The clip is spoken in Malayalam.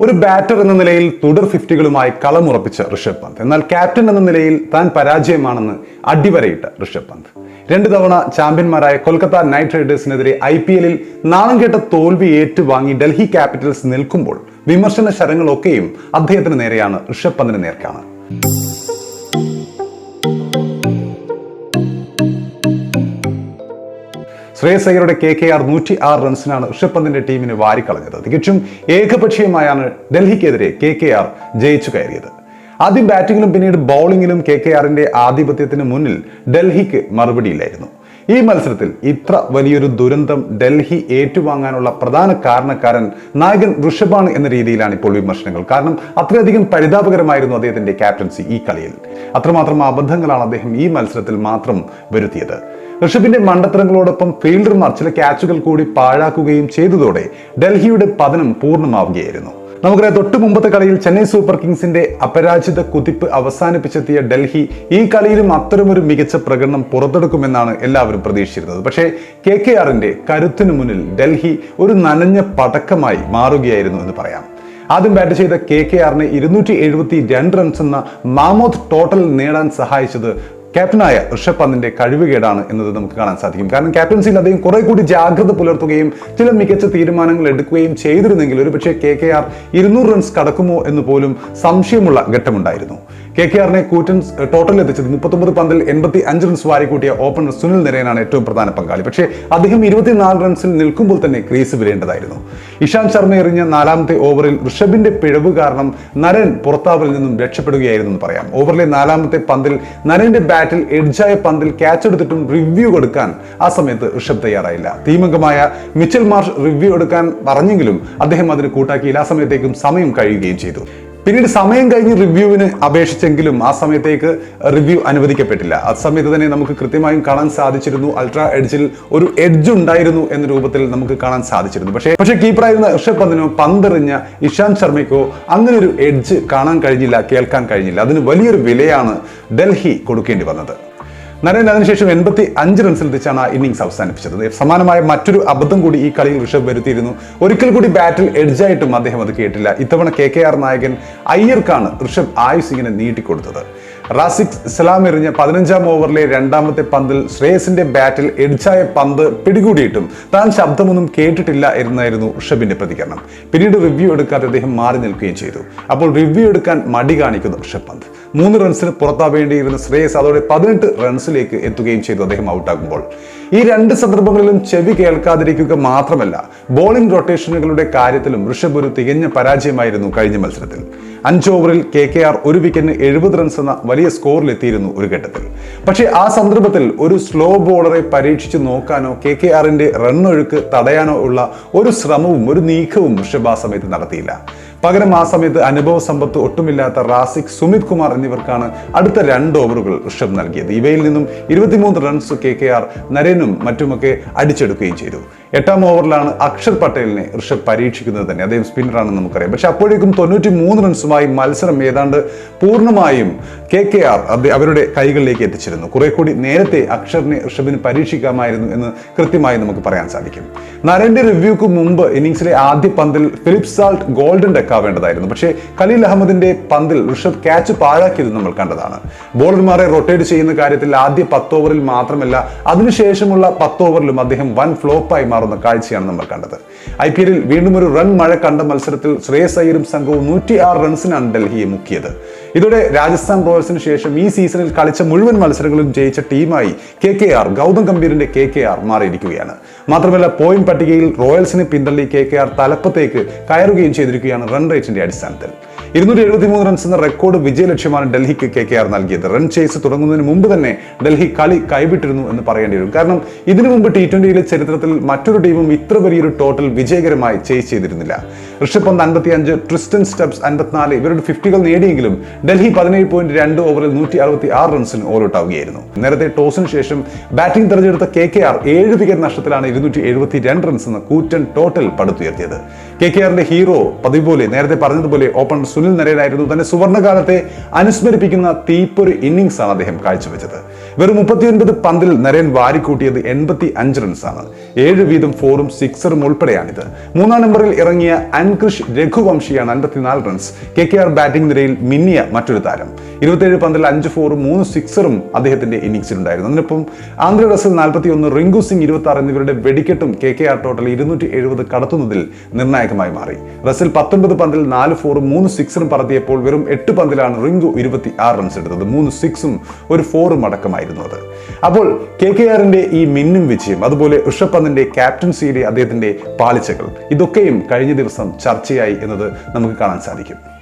ഒരു ബാറ്റർ എന്ന നിലയിൽ തുടർ ഫിഫ്റ്റികളുമായി കളമുറപ്പിച്ച ഋഷഭ് പന്ത്. എന്നാൽ ക്യാപ്റ്റൻ എന്ന നിലയിൽ താൻ പരാജയമാണെന്ന് അടിവരയിട്ട ഋഷഭ് പന്ത്. രണ്ട് തവണ ചാമ്പ്യന്മാരായ കൊൽക്കത്ത നൈറ്റ് റൈഡേഴ്സിനെതിരെ ഐ പി എല്ലിൽ നാണം കെട്ട തോൽവി ഏറ്റുവാങ്ങി ഡൽഹി ക്യാപിറ്റൽസ് നിൽക്കുമ്പോൾ വിമർശന ശരങ്ങളൊക്കെയും അദ്ദേഹത്തിന് നേരെയാണ് ഋഷഭ് പന്തിന് നേർക്കാണ്. ശ്രേയസ് കെ കെ ആർ നൂറ്റി ആറ് റൺസിനാണ് ഋഷഭ് പന്തിന്റെ ടീമിനെ വാരിക്കളഞ്ഞത്. തികച്ചും ഏകപക്ഷീയമായാണ് ഡൽഹിക്കെതിരെ കെ കെ ആർ ജയിച്ചു കയറിയത്. ആദ്യം ബാറ്റിംഗിലും പിന്നീട് ബൗളിംഗിലും കെ കെ ആറിന്റെ ആധിപത്യത്തിന് മുന്നിൽ ഡൽഹിക്ക് മറുപടിയില്ലായിരുന്നു. ഈ മത്സരത്തിൽ ഇത്ര വലിയൊരു ദുരന്തം ഡൽഹി ഏറ്റുവാങ്ങാനുള്ള പ്രധാന കാരണക്കാരൻ നായകൻ ഋഷഭാണ് എന്ന രീതിയിലാണ് ഇപ്പോൾ വിമർശനങ്ങൾ. കാരണം അത്രയധികം പരിതാപകരമായിരുന്നു അദ്ദേഹത്തിന്റെ ക്യാപ്റ്റൻസി ഈ കളിയിൽ. അത്രമാത്രം അബദ്ധങ്ങളാണ് അദ്ദേഹം ഈ മത്സരത്തിൽ മാത്രം വരുത്തിയത്. ഋഷഭിന്റെ മണ്ടത്തരങ്ങളോടൊപ്പം ഫീൽഡർമാർ ചില ക്യാച്ചുകൾ കൂടി പാഴാക്കുകയും ചെയ്തതോടെ ഡൽഹിയുടെ പതനം പൂർണമാവുകയായിരുന്നു. നമുക്കറിയാം തൊട്ടു മുമ്പത്തെ കളിയിൽ ചെന്നൈ സൂപ്പർ കിങ്സിന്റെ അപരാജിത കുതിപ്പ് അവസാനിപ്പിച്ചെത്തിയ ഡൽഹി ഈ കളിയിലും അത്തരമൊരു മികച്ച പ്രകടനം പുറത്തെടുക്കുമെന്നാണ് എല്ലാവരും പ്രതീക്ഷിച്ചിരുന്നത്. പക്ഷേ കെ കെ ആറിന്റെ കരുത്തിനു മുന്നിൽ ഡൽഹി ഒരു നനഞ്ഞ പടക്കമായി മാറുകയായിരുന്നു എന്ന് പറയാം. ആദ്യം ബാറ്റ് ചെയ്ത കെ കെ ആറിന് ഇരുന്നൂറ്റി എഴുപത്തി രണ്ട് റൺസ് എന്ന മാമോത്ത് ടോട്ടൽ നേടാൻ സഹായിച്ചത് ക്യാപ്റ്റനായ ഋഷഭ് പന്തിന്റെ കഴിവുകേടാണ് എന്നത് നമുക്ക് കാണാൻ സാധിക്കും. കാരണം ക്യാപ്റ്റൻസിയിൽ അദ്ദേഹം കുറെ കൂടി ജാഗ്രത പുലർത്തുകയും ചില മികച്ച തീരുമാനങ്ങൾ എടുക്കുകയും ചെയ്തിരുന്നെങ്കിൽ ഒരുപക്ഷെ കെ കെ ആർ ഇരുന്നൂറ് റൺസ് കടക്കുമോ എന്ന് പോലും സംശയമുള്ള ഘട്ടമുണ്ടായിരുന്നു. കെ കെ ആറിനെ കൂറ്റൻ ടോട്ടലിൽ എത്തിച്ചത് മുപ്പത്തൊമ്പത് പന്തിൽ എൺപത്തി അഞ്ച് റൺസ് വാരിക്കൂട്ടിയ ഓപ്പണർ സുനിൽ നിരയനാണ് ഏറ്റവും പ്രധാന പങ്കാളി. പക്ഷേ അദ്ദേഹം ഇരുപത്തിനാല് റൺസിൽ നിൽക്കുമ്പോൾ തന്നെ ക്രീസ് വിടേണ്ടതായിരുന്നു. ഇഷാന്ത് ശർമ്മ എറിഞ്ഞ നാലാമത്തെ ഓവറിൽ ഋഷഭിന്റെ പിഴവ് കാരണം നരൻ പുറത്താവലിൽ നിന്നും രക്ഷപ്പെടുകയായിരുന്നു എന്ന് പറയാം. ഓവറിലെ നാലാമത്തെ പന്തിൽ നരന്റെ ബാറ്റിൽ എഡ്ജായ പന്തിൽ ക്യാച്ച് എടുത്തിട്ടും റിവ്യൂ കൊടുക്കാൻ ആ സമയത്ത് ഋഷഭ് തയ്യാറായില്ല. ടീമംഗമായ മിച്ചൽ മാർഷ് റിവ്യൂ എടുക്കാൻ പറഞ്ഞെങ്കിലും അദ്ദേഹം അതിന് കൂട്ടാക്കിയില്ല ആ സമയത്തേക്കും സമയം കഴിയുകയും ചെയ്തു. പിന്നീട് സമയം കഴിഞ്ഞ് റിവ്യൂവിന് അപേക്ഷിച്ചെങ്കിലും ആ സമയത്തേക്ക് റിവ്യൂ അനുവദിക്കപ്പെട്ടില്ല. ആ സമയത്ത് തന്നെ നമുക്ക് കൃത്യമായും കാണാൻ സാധിച്ചിരുന്നു. അൾട്രാ എഡ്ജിൽ ഒരു എഡ്ജ് ഉണ്ടായിരുന്നു എന്ന രൂപത്തിൽ നമുക്ക് കാണാൻ സാധിച്ചിരുന്നു. പക്ഷേ പക്ഷേ കീപ്പറായിരുന്ന ഋഷഭ് പന്തിനോ പന്തെറിഞ്ഞ ഇഷാന്ത് ശർമ്മയ്ക്കോ അങ്ങനെ ഒരു എഡ്ജ് കാണാൻ കഴിഞ്ഞില്ല കേൾക്കാൻ കഴിഞ്ഞില്ല. അതിന് വലിയൊരു വിലയാണ് ഡൽഹി കൊടുക്കേണ്ടി വന്നത്. നരേൻ അതിനുശേഷം എൺപത്തി അഞ്ച് റൺസിൽ എത്തിച്ചാണ് ആ ഇന്നിംഗ്സ് അവസാനിപ്പിച്ചത്. സമാനമായ മറ്റൊരു അബദ്ധം കൂടി ഈ കളിയിൽ ഋഷഭ് വരുത്തിയിരുന്നു. ഒരിക്കൽ കൂടി ബാറ്റിൽ എഡ്ജായിട്ടും അദ്ദേഹം അത് കേട്ടില്ല. ഇത്തവണ കെ കെ ആർ നായകൻ അയ്യർക്കാണ് ഋഷഭ് ആയുസ് ഇങ്ങനെ നീട്ടിക്കൊടുത്തത്. റാസിക് സലാം എറിഞ്ഞ പതിനഞ്ചാം ഓവറിലെ രണ്ടാമത്തെ പന്തിൽ ശ്രേയസിന്റെ ബാറ്റിൽ എഡ്ജായ പന്ത് പിടികൂടിയിട്ടും താൻ ശബ്ദമൊന്നും കേട്ടിട്ടില്ല എന്നായിരുന്നു ഋഷഭിന്റെ പ്രതികരണം. പിന്നീട് റിവ്യൂ എടുക്കാതെ അദ്ദേഹം മാറി നിൽക്കുകയും ചെയ്തു. അപ്പോൾ റിവ്യൂ എടുക്കാൻ മടി കാണിക്കുന്നു ഋഷഭ് പന്ത്. മൂന്ന് റൺസിന് പുറത്താവേണ്ടിയിരുന്ന ശ്രേയസ് അതോടെ പതിനെട്ട് റൺസിലേക്ക് എത്തുകയും ചെയ്തു അദ്ദേഹം ഔട്ടാകുമ്പോൾ ഈ രണ്ട് സന്ദർഭങ്ങളിലും ചെവി കേൾക്കാതിരിക്കുക മാത്രമല്ല ബോളിംഗ് റൊട്ടേഷനുകളുടെ കാര്യത്തിലും ഋഷഭ് ഒരു തികഞ്ഞ പരാജയമായിരുന്നു കഴിഞ്ഞ മത്സരത്തിൽ. അഞ്ച് ഓവറിൽ കെ കെ ആർ ഒരു വിക്കറ്റിന് എഴുപത് റൺസ് എന്ന വലിയ സ്കോറിലെത്തിയിരുന്നു ഒരു ഘട്ടത്തിൽ. പക്ഷേ ആ സന്ദർഭത്തിൽ ഒരു സ്ലോ ബോളറെ പരീക്ഷിച്ച് നോക്കാനോ കെ കെ ആറിന്റെ റണ്ണൊഴുക്ക് തടയാനോ ഉള്ള ഒരു ശ്രമവും ഒരു നീക്കവും ഋഷഭ് ആ സമയത്ത് നടത്തിയില്ല. പകരം ആ സമയത്ത് അനുഭവ സമ്പത്ത് ഒട്ടുമില്ലാത്ത റാസിക് സുമിത് കുമാർ എന്നിവർക്കാണ് അടുത്ത രണ്ട് ഓവറുകൾ ഋഷഭ് നൽകിയത്. ഇവയിൽ നിന്നും ഇരുപത്തിമൂന്ന് റൺസ് കെ കെ ആർ നരേനും മറ്റുമൊക്കെ അടിച്ചെടുക്കുകയും ചെയ്തു. എട്ടാം ഓവറിലാണ് അക്ഷർ പട്ടേലിനെ ഋഷഭ് പരീക്ഷിക്കുന്നത് തന്നെ. അദ്ദേഹം സ്പിന്നറാണെന്ന് നമുക്കറിയാം. പക്ഷെ അപ്പോഴേക്കും തൊണ്ണൂറ്റി മൂന്ന് റൺസുമായി മത്സരം ഏതാണ്ട് പൂർണമായും കെ കെ ആർ അവരുടെ കൈകളിലേക്ക് എത്തിച്ചിരുന്നു. കുറെ കൂടി നേരത്തെ അക്ഷറിനെ ഋഷഭിന് പരീക്ഷിക്കാമായിരുന്നു എന്ന് കൃത്യമായി നമുക്ക് പറയാൻ സാധിക്കും. നരന്റെ റിവ്യൂക്ക് മുമ്പ് ഇന്നിംഗ്സിലെ ആദ്യ പന്തിൽ ഫിലിപ്പ് സാൾട്ട് ഗോൾഡൻ ഡെക്കാവേണ്ടതായിരുന്നു പക്ഷേ ഖലീൽ അഹമ്മദിന്റെ പന്തിൽ ഋഷഭ് ക്യാച്ച് പാഴാക്കിയത് നമ്മൾ കണ്ടതാണ്. ബോളർമാരെ റൊട്ടേറ്റ് ചെയ്യുന്ന കാര്യത്തിൽ ആദ്യ പത്തോവറിൽ മാത്രമല്ല അതിനുശേഷമുള്ള പത്തോവറിലും അദ്ദേഹം വൻ ഫ്ലോപ്പായി മാറുന്ന. കാഴ്ചയാണ് നമ്മൾ കണ്ടത്. ഐ പി എല്ലിൽ വീണ്ടും ഒരു റൺ മഴ കണ്ട മത്സരത്തിൽ ശ്രേയസ് അയ്യരും സംഘവും നൂറ്റി ആറ് റൺസിനാണ് ഡൽഹിയെ മുക്കിയത്. ഇതോടെ രാജസ്ഥാൻ റോയൽസിന് ശേഷം ഈ സീസണിൽ കളിച്ച മുഴുവൻ മത്സരങ്ങളും ജയിച്ച ടീമായി കെ കെ ആർ ഗൗതം ഗംഭീറിന്റെ കെ കെ ആർ മാറിയിരിക്കുകയാണ്. മാത്രമല്ല പോയിന്റ് പട്ടികയിൽ റോയൽസിനെ പിന്തള്ളി കെ കെ ആർ തലപ്പത്തേക്ക് കയറുകയും ചെയ്തിരിക്കുകയാണ് റൺ റേറ്റിന്റെ അടിസ്ഥാനത്തിൽ. ഇരുന്നൂറ്റി എഴുപത്തി മൂന്ന് റൺസ് എന്ന റെക്കോർഡ് വിജയലക്ഷ്യമാണ് ഡൽഹിക്ക് കെ കെ ആർ നൽകിയത്. റൺ ചേസ് തുടങ്ങുന്നതിന് മുമ്പ് തന്നെ ഡൽഹി കളി കൈവിട്ടിരുന്നു എന്ന് പറയേണ്ടി വരും. കാരണം ഇതിനു മുമ്പ് ടി ട്വന്റിയിലെ ചരിത്രത്തിൽ മറ്റൊരു ടീമും ഇത്ര വലിയൊരു ടോട്ടൽ വിജയകരമായി ചേസ് ചെയ്തിരുന്നില്ല. ഋഷഭ് പന്ത് അൻപത്തി അഞ്ച് ട്രിസ്റ്റൻ സ്റ്റെപ്സ് അൻപത്തിനാല് ഇവരുടെ ഫിഫ്റ്റികൾ നേടിയെങ്കിലും ഡൽഹി പതിനേഴ് പോയിന്റ് രണ്ട് ഓവറിൽ നൂറ്റി അറുപത്തി ആറ് റൺസിന് ഓൾ ഔട്ട് ആവുകയായിരുന്നു നേരത്തെ ടോസിന് ശേഷം ബാറ്റിംഗ് തെരഞ്ഞെടുത്ത കെ കെ ആർ ഏഴ് വിക്കറ്റ് നഷ്ടത്തിലാണ് ഇരുന്നൂറ്റി എഴുപത്തി രണ്ട് റൺസ് എന്ന കൂറ്റൻ ടോട്ടൽ പടുത്തുയർത്തിയത്. കെ കെ ആറിന്റെ ഹീറോ പതിവ് പോലെ നേരത്തെ പറഞ്ഞതുപോലെ ഓപ്പൺ സുനിൽ നരേനായിരുന്നു. തന്റെ സുവർണകാലത്തെ അനുസ്മരിപ്പിക്കുന്ന തീപ്പൊരു ഇന്നിംഗ്സ് ആണ് അദ്ദേഹം കാഴ്ചവെച്ചത്. വെറും മുപ്പത്തിയൊൻപത് പന്തിൽ നരേൻ വാരിക്കൂട്ടിയത് എൺപത്തി അഞ്ച് ആണ്. ഏഴ് വീതം ഫോറും സിക്സറും ഉൾപ്പെടെയാണിത്. മൂന്നാം നമ്പറിൽ ഇറങ്ങിയ അൻകൃഷ് രഘുവംശിയാണ് അൻപത്തിനാല് runs K K R batting നിരയിൽ മിന്നിയ മറ്റൊരു താരം. ഇരുപത്തിയേഴ് പന്തിൽ അഞ്ച് ഫോറും മൂന്ന് സിക്സറും അദ്ദേഹത്തിന്റെ ഇന്നിംഗ്സിലുണ്ടായിരുന്നു അതിനൊപ്പം ആന്ധ്ര റസൽ നാൽപ്പത്തി ഒന്ന് റിങ്കു സിംഗ് ഇരുപത്തി ആറ് എന്നിവരുടെ വെടിക്കെട്ടും കെ കെ ആർ ടോട്ടൽ ഇരുന്നൂറ്റി എഴുപത് കടത്തുന്നതിൽ നിർണായകമായി മാറി. റസൽ പത്തൊൻപത് പന്തിൽ നാല് ഫോറും മൂന്ന് സിക്സറും പറത്തിയപ്പോൾ വെറും എട്ട് പന്തിലാണ് റിങ്കു ഇരുപത്തി ആറ് റൺസ് എടുത്തത്. മൂന്ന് സിക്സും ഒരു ഫോറും അടക്കമായിരുന്നു അത്. അപ്പോൾ കെ കെ ആറിന്റെ ഈ മിന്നും വിജയം അതുപോലെ ഋഷഭ് പന്തിന്റെ ക്യാപ്റ്റൻസിയിലെ അദ്ദേഹത്തിന്റെ പാളിച്ചകൾ ഇതൊക്കെയും കഴിഞ്ഞ ദിവസം ചർച്ചയായി എന്നത് നമുക്ക് കാണാൻ സാധിക്കും.